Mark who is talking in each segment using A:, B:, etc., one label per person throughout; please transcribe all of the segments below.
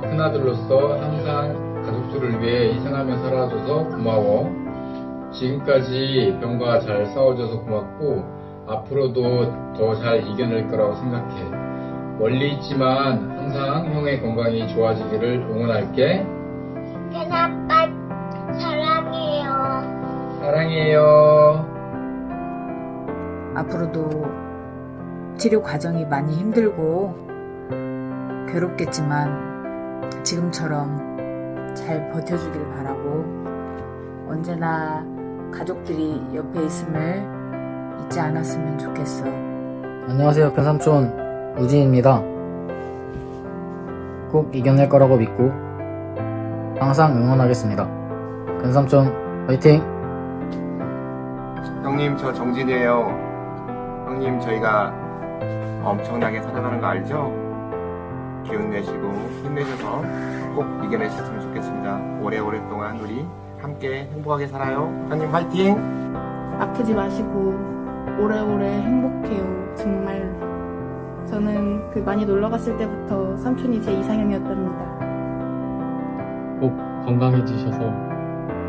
A: 큰아들로서 항상 가족들을 위해 희생하며 살아줘서 고마워. 지금까지 병과 잘 싸워줘서 고맙고 앞으로도 더 잘 이겨낼 거라고 생각해. 멀리 있지만 항상 형의 건강이 좋아지기를 응원할게.
B: 큰아빠 사랑해요.
A: 사랑해요.
C: 앞으로도 치료 과정이 많이 힘들고 괴롭겠지만 지금처럼 잘 버텨주길 바라고 언제나 가족들이 옆에 있음을 잊지 않았으면 좋겠어.
D: 안녕하세요, 변삼촌 우진입니다. 꼭 이겨낼 거라고 믿고 항상 응원하겠습니다. 변삼촌 화이팅!
E: 형님 저 정진이에요. 형님 저희가 엄청나게 사랑하는 거 알죠? 기운 내시고 힘내셔서 꼭 이겨내셨으면 좋겠습니다. 오래오래 동안 우리 함께 행복하게 살아요. 형님 화이팅!
F: 아프지 마시고 오래오래 행복해요. 정말 저는 그 많이 놀러 갔을 때부터 삼촌이 제 이상형이었답니다.
G: 꼭 건강해지셔서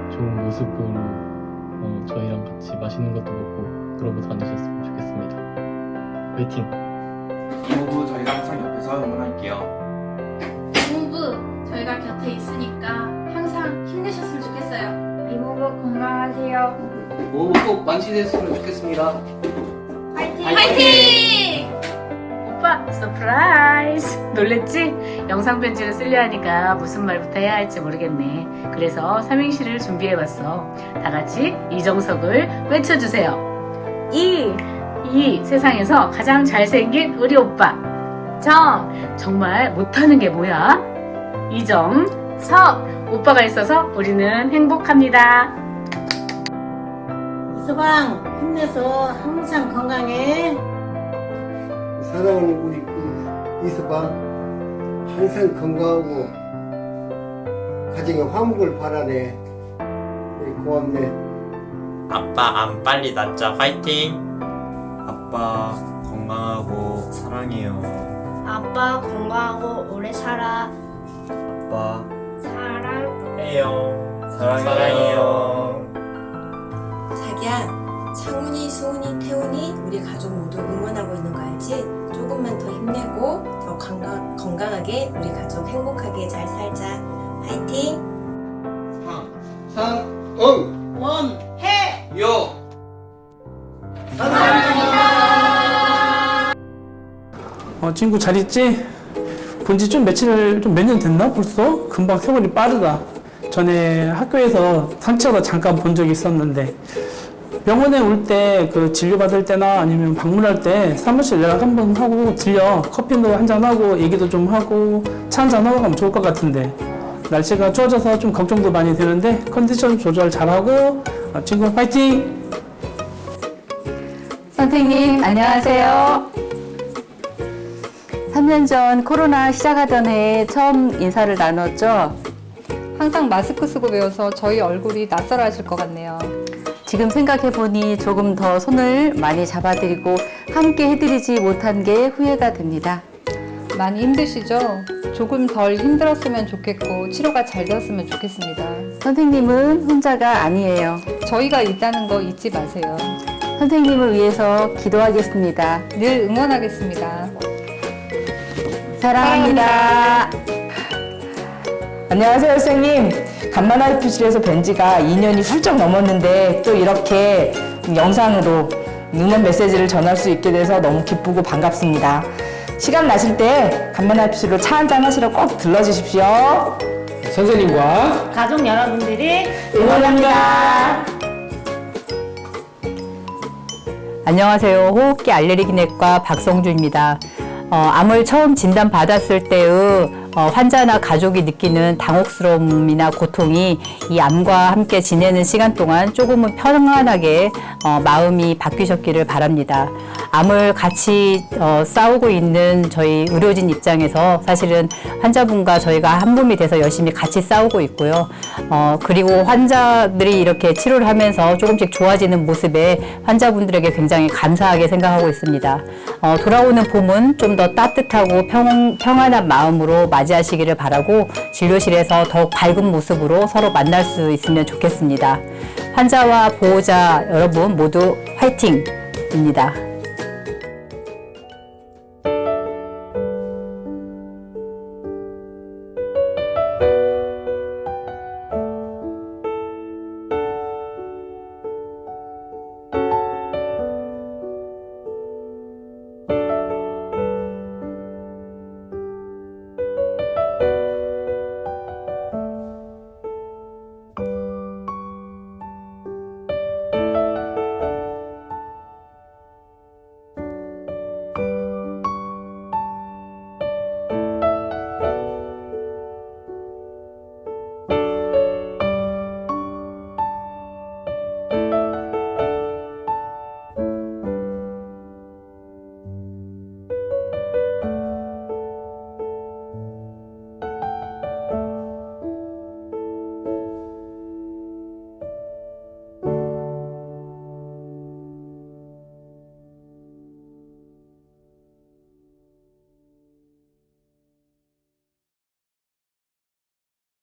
G: 좋은 모습으로 어, 저희랑 같이 맛있는 것도 먹고 그러고 다니셨으면 좋겠습니다. 화이팅!
E: 이모부 저희가 항상 옆에서 응원할게요.
H: 이모부 저희가 곁에 있으니까 항상 힘내셨으면 좋겠어요.
B: 이모부 건강하세요.
I: 뭐꼭 완치됐으면 좋겠습니다.
B: 화이팅!
H: 화이팅!
C: 오빠 서프라이즈 놀랬지? 영상 편지를 쓰려 하니까 무슨 말부터 해야 할지 모르겠네 그래서 삼행시를 준비해봤어 다 같이 이정석을 외쳐주세요 이! 이 세상에서 가장 잘생긴 우리 오빠 정! 정말 못하는 게 뭐야? 이정 석! 오빠가 있어서 우리는 행복합니다
J: 서방 힘내서 항상 건강해.
K: 사랑하는 우리 그 이서방 항상 건강하고 가정에 화목을 바라네. 네, 고맙네.
L: 아빠 안 빨리 낫자 화이팅 아빠 건강하고 사랑해요
B: 아빠 건강하고 오래 살아.
L: 아빠
B: 사랑 해요.
L: 사랑해요
M: 자기야, 창훈이, 수훈이, 태훈이 우리 가족 모두 응원하고 있는 거 알지? 조금만 더 힘내고 더 건강, 건강하게 우리 가족 행복하게 잘 살자. 화이팅!
I: 상, 상, 응,
J: 원,
N: 어, 친구 잘 있지? 본지 좀 며칠, 좀 몇 년 됐나 벌써? 금방 세월이 빠르다. 전에 학교에서 산책하다 잠깐 본 적이 있었는데, 병원에 올 때 그 진료 받을 때나 아니면 방문할 때 사무실 연락 한 번 하고 들려. 커피도 한 잔하고 얘기도 좀 하고 차 한잔 하고 가면 좋을 것 같은데. 날씨가 추워져서 좀 걱정도 많이 되는데 컨디션 조절 잘하고 어, 친구 파이팅!
C: 선생님, 안녕하세요. 3년 전 코로나 시작하던 해에 처음 인사를 나눴죠.
F: 항상 마스크 쓰고 배워서 저희 얼굴이 낯설어질 것 같네요.
C: 지금 생각해보니 조금 더 손을 많이 잡아드리고 함께 해드리지 못한 게 후회가 됩니다.
F: 많이 힘드시죠? 조금 덜 힘들었으면 좋겠고 치료가 잘 되었으면 좋겠습니다.
C: 선생님은 혼자가 아니에요.
F: 저희가 있다는 거 잊지 마세요.
C: 선생님을 위해서 기도하겠습니다.
F: 늘 응원하겠습니다.
C: 사랑합니다.
O: 안녕하세요, 선생님. 간만화이프실에서 뵌 지가 2년이 훌쩍 넘었는데 또 이렇게 영상으로 응원 메시지를 전할 수 있게 돼서 너무 기쁘고 반갑습니다. 시간 나실 때 간만화이프실로 차 한잔 하시러 꼭 들러주십시오.
I: 선생님과
J: 가족 여러분들이
O: 응원합니다.
C: 안녕하세요. 호흡기 알레르기내과 박성주입니다. 어, 암을 처음 진단 받았을 때의 어, 환자나 가족이 느끼는 당혹스러움이나 고통이 이 암과 함께 지내는 시간 동안 조금은 편안하게 어, 마음이 바뀌셨기를 바랍니다. 암을 같이 어, 싸우고 있는 저희 의료진 입장에서 사실은 환자분과 저희가 한 몸이 돼서 열심히 같이 싸우고 있고요. 어, 그리고 환자들이 이렇게 치료를 하면서 조금씩 좋아지는 모습에 환자분들에게 굉장히 감사하게 생각하고 있습니다. 어, 돌아오는 봄은 좀 더 따뜻하고 평, 평안한 마음으로 맞이 맞이하시기를 바라고 진료실에서 더욱 밝은 모습으로 서로 만날 수 있으면 좋겠습니다. 환자와 보호자 여러분 모두 화이팅입니다.